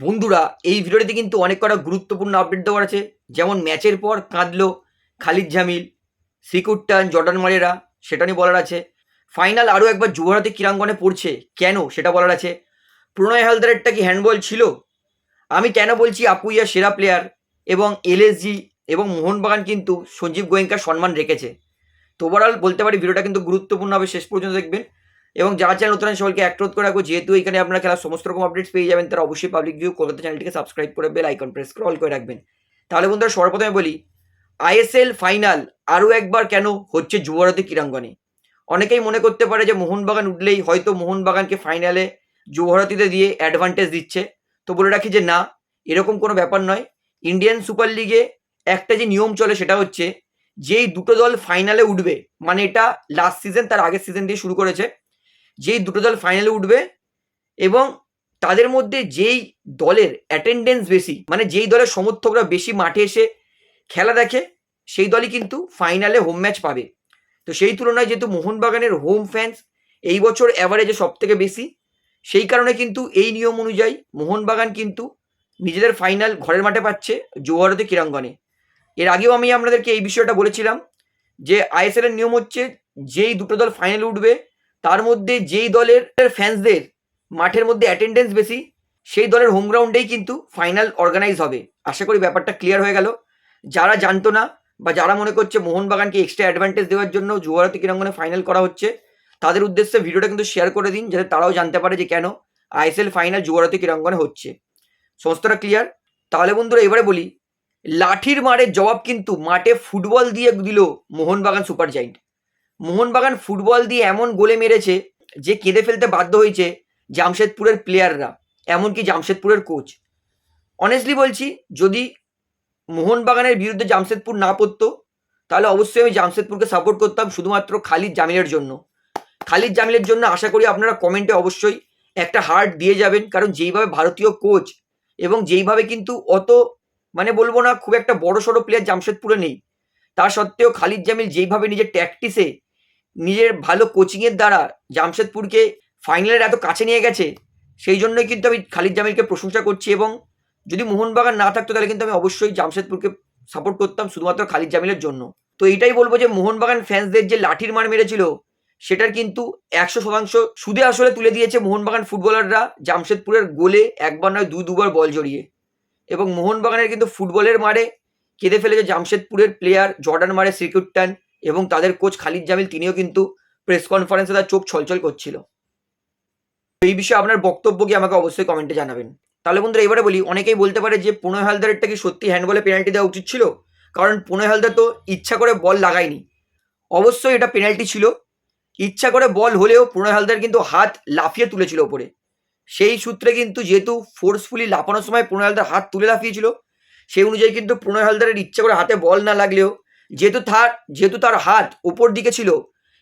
বন্ধুরা, এই ভিডিওটিতে কিন্তু অনেক কটা গুরুত্বপূর্ণ আপডেট দেওয়ার আছে। যেমন ম্যাচের পর কাঁদলো খালিদ জামিল সিকুট্টান জর্ডান মারেরা সেটা নিয়ে বলার আছে। ফাইনাল আরও একবার যুবরাতে ক্রীড়াঙ্গনে পড়ছে। কেন? সেটা বলার আছে। প্রণয় হালদারেরটা কি হ্যান্ডবল ছিল? আমি কেন বলছি আপুইয়া সেরা প্লেয়ার এবং এলএসজি এবং মোহনবাগান কিন্তু সঞ্জীব গোয়েঙ্কার সম্মান রেখেছে। তো ওভারঅল বলতে পারি, ভিডিওটা কিন্তু গুরুত্বপূর্ণ হবে। শেষ পর্যন্ত দেখবেন। এবং যারা চ্যানেল নতুন আছে সকলকে করে রাখব। যেহেতু এখানে আপনারা খেলার সমস্ত রকম আপডেটস পেয়ে যাবেন তারা অবশ্যই পাবলিক ভিউ কলকাতা চ্যানেলটিকে সাবস্ক্রাইব করে বেল আইকন প্রেস করে অল করে রাখবেন। তাহলে বন্ধুরা, সর্বপ্রথমে বলি আইএসএল ফাইনাল আরও একবার কেন হচ্ছে যুবরাতে ক্রীড়াঙ্গনে? অনেকেই মনে করতে পারে যে মোহনবাগান উঠলেই হয়তো মোহনবাগানকে ফাইনালে যুবভারতীতে দিয়ে অ্যাডভান্টেজ দিচ্ছে। তো বলে রাখি যে না, এরকম কোনো ব্যাপার নয়। ইন্ডিয়ান সুপার লিগে একটা যে নিয়ম চলে সেটা হচ্ছে, যেই দুটো দল ফাইনালে উঠবে মানে এটা লাস্ট সিজন তার আগের সিজন দিয়ে শুরু করেছে যেই দুটো দল ফাইনালে উঠবে এবং তাদের মধ্যে যেই দলের অ্যাটেন্ডেন্স বেশি মানে যেই দলের সমর্থকরা বেশি মাঠে এসে খেলা দেখে, সেই দলই কিন্তু ফাইনালে হোম ম্যাচ পাবে। তো সেই তুলনায় যেহেতু মোহনবাগানের হোম ফ্যান্স এই বছর অ্যাভারেজে সব থেকে বেশি, সেই কারণে কিন্তু এই নিয়ম অনুযায়ী মোহনবাগান কিন্তু নিজেদের ফাইনাল ঘরের মাঠে পাচ্ছে জোয়ারতে ক্রীড়াঙ্গনে। এর আগেও আমি আপনাদেরকে এই বিষয়টা বলেছিলাম যে আইএসএল এর নিয়ম হচ্ছে যেই দুটো দল ফাইনালে উঠবে তার মধ্যে যেই দলের ফ্যান্সদের মাঠের মধ্যে অ্যাটেন্ডেন্স বেশি, সেই দলের হোম গ্রাউন্ডেই কিন্তু ফাইনাল অর্গানাইজ হবে। আশা করি ব্যাপারটা ক্লিয়ার হয়ে গেল। যারা জানতো না বা যারা মনে করছে মোহনবাগানকে এক্সট্রা অ্যাডভান্টেজ দেওয়ার জন্য যুবভারতী ক্রীড়াঙ্গনে ফাইনাল করা হচ্ছে, তাদের উদ্দেশ্যে ভিডিওটা কিন্তু শেয়ার করে দিন, যাতে তারাও জানতে পারে যে কেন আইএসএল ফাইনাল যুবভারতী ক্রীড়াঙ্গনে হচ্ছে। সমস্তটা ক্লিয়ার তাহলে বন্ধুরা, এবারে বলি, লাঠির মারের জবাব কিন্তু মাঠে ফুটবল দিয়ে দিল Mohun Bagan super giant Mohun Bagan football দিয়ে এমন গোলে মেরেছে যে কেঁদে ফেলতে বাধ্য হয়েছে জামশেদপুরের প্লেয়াররা এমনকি জামশেদপুরের কোচ অনেস্টলি বলছি, যদি মোহনবাগানের বিরুদ্ধে জামশেদপুর না পড়তো, তাহলে অবশ্যই আমি জামশেদপুরকে সাপোর্ট করতাম শুধুমাত্র খালিদ জামিলের জন্য। খালিদ জামিলের জন্য আশা করি আপনারা কমেন্টে অবশ্যই একটা হার্ট দিয়ে যাবেন, কারণ যেইভাবে ভারতীয় কোচ এবং যেইভাবে কিন্তু অত মানে বলব না, খুব একটা বড় সড়ো প্লেয়ার জামশেদপুরে নেই। তা সত্ত্বেও খালিদ জামিল যেইভাবে নিজের ট্যাকটিসে নিজের ভালো কোচিংয়ের দ্বারা জামশেদপুরকে ফাইনালের এত কাছে নিয়ে গেছে, সেই জন্যই কিন্তু আমি খালিদ জামিলকে প্রশংসা করছি এবং যদি মোহনবাগান না থাকতো তাহলে কিন্তু আমি অবশ্যই জামশেদপুরকে সাপোর্ট করতাম শুধুমাত্র খালিদ জামিলের জন্য। তো এটাই বলব যে মোহনবাগান ফ্যান্সদের যে লাঠির মার মেরেছিল, সেটার কিন্তু একশো শতাংশ সুদে আসলে তুলে দিয়েছে মোহনবাগান ফুটবলাররা জামশেদপুরের গোলে একবার নয় দু, দুবার বল জড়িয়ে। এবং মোহনবাগানের কিন্তু ফুটবলের মারে কেঁদে ফেলেছে জামশেদপুরের প্লেয়ার জর্ডান মারে সিকিউরটান এবং তাদের কোচ খালিদ জামিল, তিনিও কিন্তু প্রেস কনফারেন্সে তার চোখ ছলছল করছিল। এই বিষয়ে আপনার বক্তব্য কি আমাকে অবশ্যই কমেন্টে জানাবেন। তাহলে বন্ধুরা, এবারে বলি, অনেকেই বলতে পারে যে পুনয় হালদারেরটা কি সত্যি হ্যান্ডবলে পেনাল্টি দেওয়া উচিত ছিল? কারণ পুনয় হালদার তো ইচ্ছা করে বল লাগায়নি। অবশ্যই এটা পেনাল্টি ছিল। ইচ্ছা করে বল হলেও প্রণয় হালদার কিন্তু হাত লাফিয়ে তুলেছিল ওপরে। সেই সূত্রে কিন্তু যেহেতু ফোর্সফুলি লাফানোর সময় প্রণয় হালদার হাত তুলে লাফিয়েছিল, সেই অনুযায়ী কিন্তু প্রণয় হালদারের ইচ্ছা করে হাতে বল না লাগলেও যেহেতু তার যেহেতু তার হাত ওপর দিকে ছিল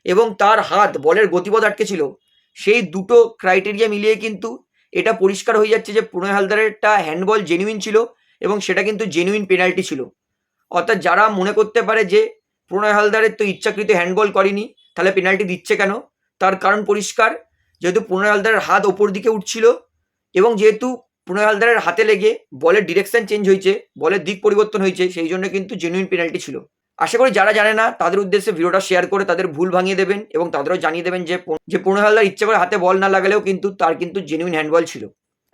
এবং তার হাত বলের গতিপথ আটকে ছিল, সেই দুটো ক্রাইটেরিয়া মিলিয়ে কিন্তু এটা পরিষ্কার হয়ে যাচ্ছে যে প্রণয় হালদারেরটা হ্যান্ডবল জেনুইন ছিল এবং সেটা কিন্তু জেনুইন পেনাল্টি ছিল। অর্থাৎ যারা মনে করতে পারে যে প্রণয় হালদারের তো ইচ্ছাকৃত হ্যান্ডবল করেনি, তাহলে পেনাল্টি দিচ্ছে কেন? তার কারণ পরিষ্কার, যেহেতু প্রণয় হালদারের হাত ওপর দিকে উঠছিল এবং যেহেতু প্রণয় হালদারের হাতে লেগে বলের ডিরেকশন চেঞ্জ হয়েছে, বলের দিক পরিবর্তন হয়েছে, সেই জন্য কিন্তু জেনুইন পেনাল্টি ছিল। আশা করি যারা জানে না, তাদের উদ্দেশ্যে ভিডিওটা শেয়ার করে তাদের ভুল ভাঙিয়ে দেবেন এবং তাদেরও জানিয়ে দেবেন যে যে প্রণয় হালদার ইচ্ছে করে হাতে বল না লাগালেও কিন্তু তার কিন্তু জেনুইন হ্যান্ডবল ছিল।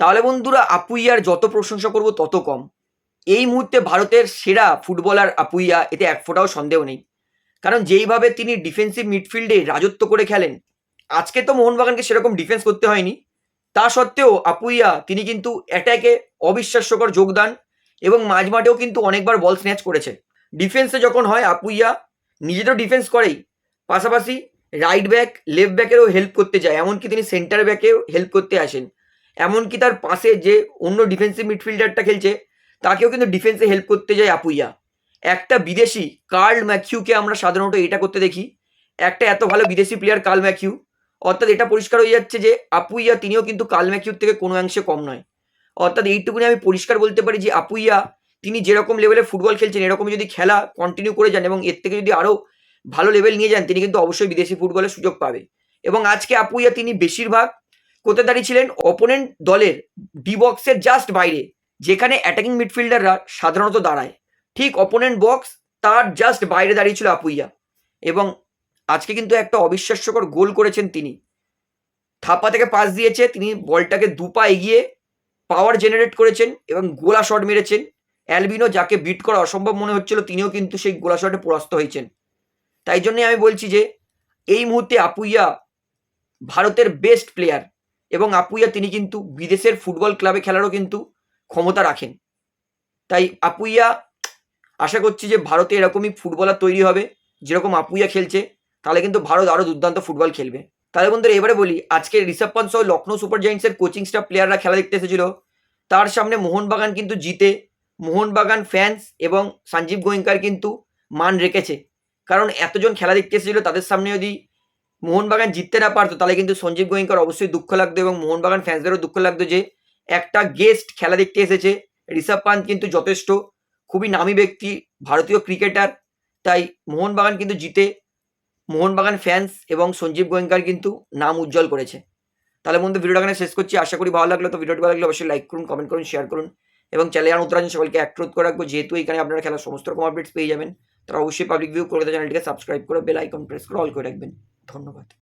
তাহলে বন্ধুরা, আপুইয়ার যত প্রশংসা করব তত কম। এই মুহূর্তে ভারতের সেরা ফুটবলার আপুইয়া, এতে এক ফোঁটাও সন্দেহ নেই। কারণ যেইভাবে তিনি ডিফেন্সিভ মিডফিল্ডে রাজত্ব করে খেলেন, আজকে তো মোহনবাগানকে সেরকম ডিফেন্স করতে হয়নি। তা সত্ত্বেও আপুইয়া, তিনি কিন্তু অ্যাটাকে অবিশ্বাস্যকর যোগদান এবং মাঝ মাঠেও কিন্তু অনেকবার বল স্ন্যাচ করেছে ডিফেন্সে যখন হয়, আপুইয়া নিজেরও ডিফেন্স করেই। পাশাপাশি রাইট ব্যাক লেফট ব্যাকেরও হেল্প করতে যায়। এমনকি তিনি সেন্টার ব্যাকেও হেল্প করতে আসেন। এমনকি তার পাশে যে অন্য ডিফেন্সিভ মিডফিল্ডারটা খেলছে, তাকেও কিন্তু ডিফেন্সে হেল্প করতে যায় আপুইয়া। একটা বিদেশি কার্ল ম্যাথিউকে আমরা সাধারণত এটা করতে দেখি। একটা এত ভালো বিদেশি প্লেয়ার কার্ল ম্যাথিউ অর্থাৎ এটা পরিষ্কার হয়ে যাচ্ছে যে আপুইয়া তিনিও কিন্তু কার্ল ম্যাথিউর থেকে কোনো অংশে কম নয়। অর্থাৎ এইটুকুনি আমি পরিষ্কার বলতে পারি যে, আপুইয়া তিনি যেরকম লেভেলে ফুটবল খেলছেন এরকম যদি খেলা কন্টিনিউ করে যান এবং এর থেকে যদি আরও ভালো লেভেল নিয়ে যান, তিনি কিন্তু অবশ্যই বিদেশি ফুটবলের সুযোগ পাবে এবং আজকে আপুইয়া তিনি বেশিরভাগ কোথায় দাঁড়িয়েছিলেন অপোনেন্ট দলের ডি বক্সের জাস্ট বাইরে, যেখানে অ্যাটাকিং মিডফিল্ডাররা সাধারণত দাঁড়ায়। ঠিক অপোনেন্ট বক্স তার জাস্ট বাইরে দাঁড়িয়েছিল আপুইয়া। এবং আজকে কিন্তু একটা অবিশ্বাস্যকর গোল করেছেন তিনি। থাপ্পা থেকে পাস দিয়েছে, তিনি বলটাকে দুপা এগিয়ে পাওয়ার জেনারেট করেছেন এবং গোলা শট মেরেছেন। অ্যালবিনো যাকে বিট করা অসম্ভব মনে হচ্ছিল, তিনিও কিন্তু সেই গোলা শটে পরাস্ত হয়েছেন। তাই জন্যই আমি বলছি যে, এই মুহূর্তে আপুইয়া ভারতের বেস্ট প্লেয়ার এবং আপুইয়া তিনি কিন্তু বিদেশের ফুটবল ক্লাবে খেলারও কিন্তু ক্ষমতা রাখেন। তাই আপুইয়া, আশা করছি যে ভারতে এরকমই ফুটবলার তৈরি হবে, যেরকম আপুইয়া খেলছে, তাহলে কিন্তু ভারত আরও দুর্দান্ত ফুটবল খেলবে। তাহলে বন্ধুরা, এবারে বলি, আজকে ঋষভ পান্ত সহ লখনৌ সুপার জায়েন্টসের কোচিং স্টাফ প্লেয়াররা খেলা দেখতে এসেছিল। তার সামনে মোহনবাগান কিন্তু জিতে মোহনবাগান ফ্যান্স এবং সঞ্জীব গোয়েঙ্কার কিন্তু মান রেখেছে। কারণ এতজন খেলা দেখতে এসেছিল, তাদের সামনে যদি মোহনবাগান জিততে না পারতো, তাহলে কিন্তু সঞ্জীব গোয়েঙ্কার অবশ্যই দুঃখ লাগতো এবং মোহনবাগান ফ্যান্সদেরও দুঃখ লাগতো যে একটা গেস্ট খেলা দেখতে এসেছে। ঋষভ পান্ত কিন্তু যথেষ্ট, খুবই নামী ব্যক্তি, ভারতীয় ক্রিকেটার তাই মোহনবাগান কিন্তু জিতে মোহনবাগান ফ্যান্স এবং সঞ্জীব গোয়েঙ্কার কিন্তু নাম উজ্জ্বল করেছে। তাহলে বন্ধু, ভিডিওটা এখানে শেষ করছি। আশা করি ভালো লাগল। তো ভিডিওটি ভালো লাগলে অবশ্যই লাইক করুন কমেন্ট করুন শেয়ার করুন। এবং চ্যানেলে নতুন সকলকে অ্যাক্রোধ করে রাখব। যেহেতু এখানে আপনারা খেলার সমস্ত রকম আপডেটস পেয়ে যাবেন, তারা অবশ্যই পাবলিক ভিউ কলকাতা চ্যানেলটিকে সাবস্ক্রাইব করে বেল আইকন প্রেস করে অল করে রাখবেন। ধন্যবাদ।